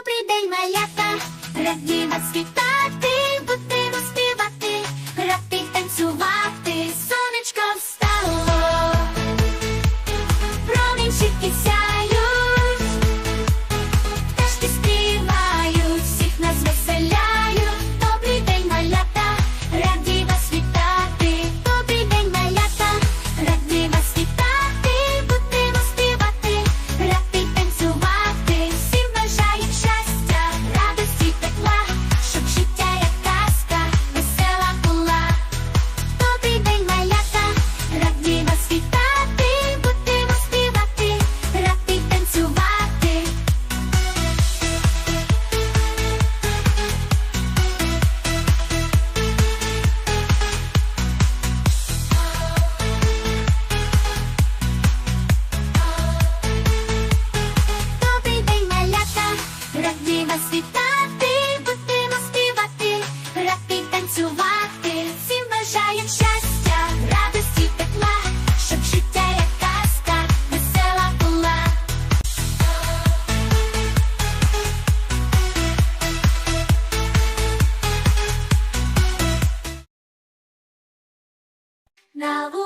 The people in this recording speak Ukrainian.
Добрий день, малята, раді вас Now